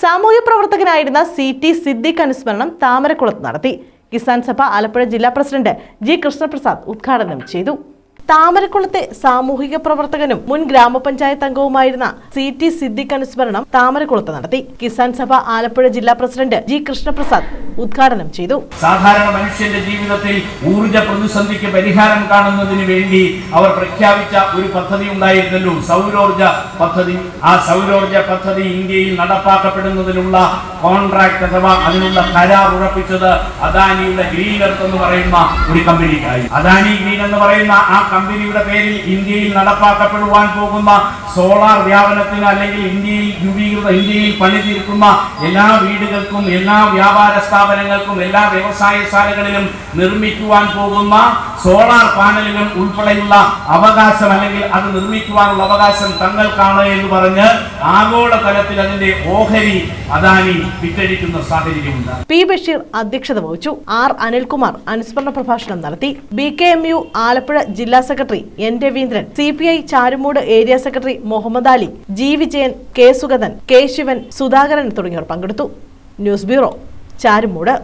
സാമൂഹ്യ പ്രവർത്തകനായിരുന്ന C T Siddique അനുസ്മരണം താമരക്കുളത്ത് നടത്തി. കിസാൻ സഭ ആലപ്പുഴ ജില്ലാ പ്രസിഡന്റ് ജി കൃഷ്ണപ്രസാദ് ഉദ്ഘാടനം ചെയ്തു. താമരക്കുളത്തെ സാമൂഹിക പ്രവർത്തകനും മുൻ ഗ്രാമപഞ്ചായത്ത് അംഗവുമായിരുന്ന സി ടി സിദ്ദിഖ് അനുസ്മരണം താമരക്കുളത്ത് നടത്തി. കിസാൻ സഭ ആലപ്പുഴ ജില്ലാ പ്രസിഡന്റ് ജി കൃഷ്ണപ്രസാദ് ഉദ്ഘാടനം ചെയ്തു. സാധാരണ മനുഷ്യന്റെ ജീവിതത്തിൽ ഊർജ പ്രതിസന്ധിക്ക് പരിഹാരം കാണുന്നതിന് വേണ്ടി അവർ പ്രഖ്യാപിച്ച ഒരു പദ്ധതി ഉണ്ടായിരുന്നല്ലോ. സൗരോർജ പദ്ധതി. ആ സൗരോർജ പദ്ധതി ഇന്ത്യയിൽ നടപ്പാക്കപ്പെടുന്നതിനുള്ള കോൺട്രാക്ട് അഥവാ അതിനുള്ള കരാർ ഉറപ്പിച്ചത് അദാനിയുടെ ഗ്രീൻ എർത്ത് എന്ന് പറയുന്ന ഒരു കമ്പനിക്കായി. അദാനി ഗ്രീൻ എന്ന് പറയുന്ന ആ കമ്പനിയുടെ പേരിൽ ഇന്ത്യയിൽ നടപ്പാക്കപ്പെടുവാൻ പോകുന്ന സോളാർ വ്യാപനത്തിന് അല്ലെങ്കിൽ ഇന്ത്യയിൽ രൂപീകൃത ഇന്ത്യയിൽ പണിതീർക്കുന്ന എല്ലാ വീടുകൾക്കും എല്ലാ വ്യാപാര സ്ഥാപനങ്ങൾക്കും എല്ലാ വ്യവസായശാലകളിലും നിർമ്മിക്കുവാൻ പോകുന്ന സോളാർ പാനലുകൾ ഉൾപ്പെടെയുള്ള അവകാശം അല്ലെങ്കിൽ അത് നിർമ്മിക്കുവാനുള്ള അവകാശം തങ്ങൾക്കാണ് എന്ന് പറഞ്ഞ് ആഗോള തലത്തിൽ അതിന്റെ ഓഹരി അദാനി വിറ്റഴിക്കുന്ന സാഹചര്യമുണ്ട്. പി ബഷീർ അധ്യക്ഷത വഹിച്ചു. ആർ അനിൽകുമാർ അനുസ്മരണ പ്രഭാഷണം നടത്തി. B K M U Alappuzha ജില്ലാ secretary N Raveendran C P I Charummood area secretary Muhammad Ali G Vijayan K Sugathan K Sivan Sudhakaran തുടങ്ങിയവർ പങ്കെടുത്തു. News bureau Charummood.